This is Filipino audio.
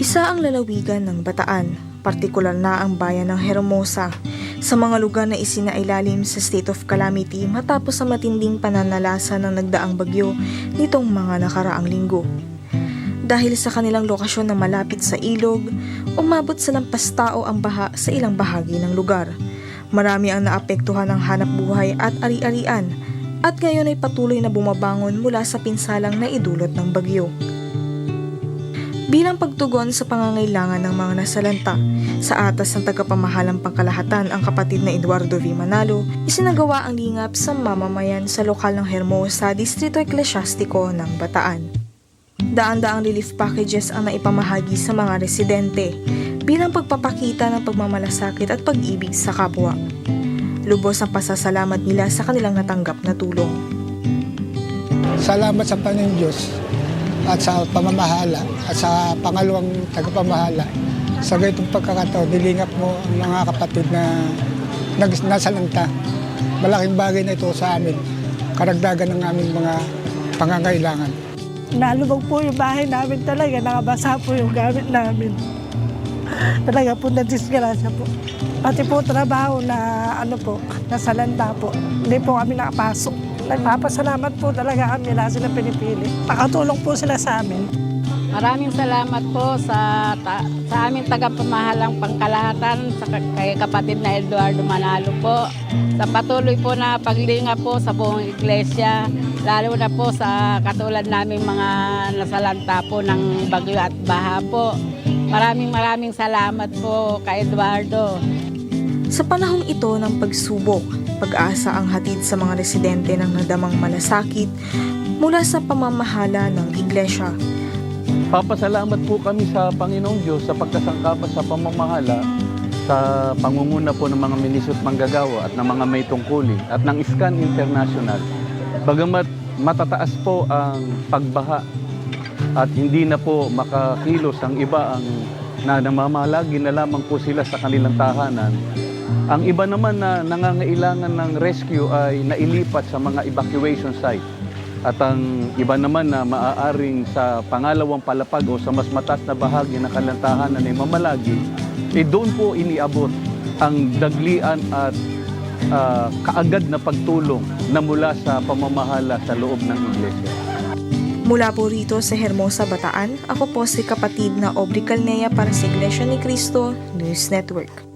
Isa ang lalawigan ng Bataan, partikular na ang bayan ng Hermosa, sa mga lugar na isinailalim sa state of calamity matapos ang matinding pananalasa ng nagdaang bagyo nitong mga nakaraang linggo. Dahil sa kanilang lokasyon na malapit sa ilog, umabot sa lampas tao ang baha sa ilang bahagi ng lugar. Marami ang naapektuhan ng hanap buhay at ari-arian at ngayon ay patuloy na bumabangon mula sa pinsalang na idulot ng bagyo. Bilang pagtugon sa pangangailangan ng mga nasalanta, sa atas ng tagapamahalang pangkalahatan ang kapatid na Eduardo V. Manalo, isinagawa ang lingap sa mamamayan sa lokal ng Hermosa, Distrito Eklesyastiko ng Bataan. Daan-daang relief packages ang naipamahagi sa mga residente bilang pagpapakita ng pagmamalasakit at pag-ibig sa kapwa. Lubos ang pasasalamat nila sa kanilang natanggap na tulong. Salamat sa Panginoon Diyos at sa pamamahala at sa pangalawang tagapamahala. Sa ganitong pagkakataon, nilingap mo ang mga kapatid na nag- nasalanta. Malaking bagay na ito sa amin. Karagdagan ng aming mga pangangailangan. Nalubog po yung bahay namin talaga, nakabasa po yung gamit namin. Talaga po na disgrasya po. Pati po trabaho na ano po, nasalanta po. Hindi po kami nakapasok. Nagpapasalamat po talaga kami, wala sila pinipili. Nakatulong po sila sa amin. Maraming salamat po sa ta- sa aming tagapamahalang pangkalahatan sa ka- kay kapatid na Eduardo Manalo po. Sa patuloy po na paglinga po sa buong iglesia, lalo na po sa katulad naming mga nasalanta po ng bagyo at baha po. Maraming maraming salamat po kay Eduardo. Sa panahong ito ng pagsubok, pag-asa ang hatid sa mga residente ng nadamang malasakit mula sa pamamahala ng iglesia. Papasalamat po kami sa Panginoong Diyos sa pagkasangkapa sa pamamahala sa pangunguna po ng mga minisot manggagawa at ng mga may tungkulin at ng Scan International. Bagamat matataas po ang pagbaha at hindi na po makakilos ang iba ang na namamalagi na lamang po sila sa kanilang tahanan. Ang iba naman na nangangailangan ng rescue ay nailipat sa mga evacuation site. At ang iba naman na maaaring sa pangalawang palapag o sa mas mataas na bahagi ng kalantahan na mamalagi, eh doon po iniabot ang daglian at ah, kaagad na pagtulong na mula sa pamamahala sa loob ng iglesia. Mula po rito sa Hermosa, Bataan, ako po si kapatid na Calnea para sa Iglesia ni Cristo News Network.